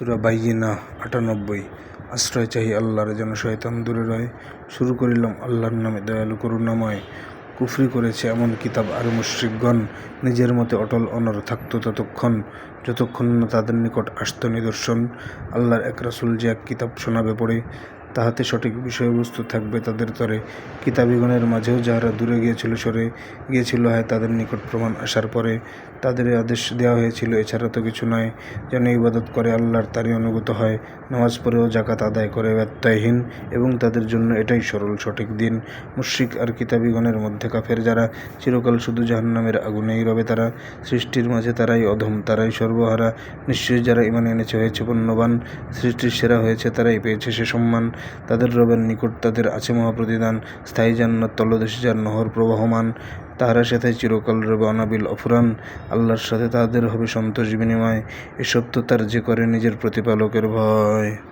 সুরা বাইয়িনা আটানব্বই। আশ্রয় চাহি আল্লাহর যেন শয়তান দূরে রয়। শুরু করিলাম আল্লাহর নামে দয়ালু করুণাময়। কুফরি করেছে এমন কিতাব আর মুশ্রিকগণ। নিজের মতে অটল অনর থাকত ততক্ষণ। যতক্ষণ না তাদের নিকট আসত নিদর্শন। আল্লাহর এক রাসুল যে এক কিতাব শোনাবে পড়ে। তাহাতে সঠিক বিষয়বস্তু থাকবে তাদের তরে। কিতাবিগণের মাঝেও যাহারা দূরে গিয়েছিল, সরে গিয়েছিল, হয়, তাদের নিকট প্রমাণ আসার পরে তাদের আদেশ দেওয়া হয়েছিল, এছাড়া তো কিছু নয়। যেন ইবাদত করে আল্লাহর তারই অনুগত হয়, নামাজ পড়েও জাকাত আদায় করে ব্যত্যয়হীন এবং তাদের জন্য এটাই সরল সঠিক দিন। মুশ্রিক আর কিতাবিগণের মধ্যে কাফের যারা, চিরকাল শুধু জাহান্নামের আগুনেই রবে তারা। সৃষ্টির মাঝে তারাই অধম, তারাই সর্বহারা। নিশ্চয়ই যারা ইমান এনেছে হয়েছে পুণ্যবান, সৃষ্টির সেরা হয়েছে তারাই পেয়েছে সে সম্মান। তাদের রবের নিকট তাদের আছে মহাপ্রতিদান, স্থায়ী জান্নাত, তলদেশে যার নহর প্রবাহমান, তাহারা সাথে চিরকাল রবে অনাবিল অফুরান। আল্লাহর সাথে তাদের হবে সন্তোষ বিনিময়। এসব তো তার যে করে নিজের প্রতিপালকের ভয়।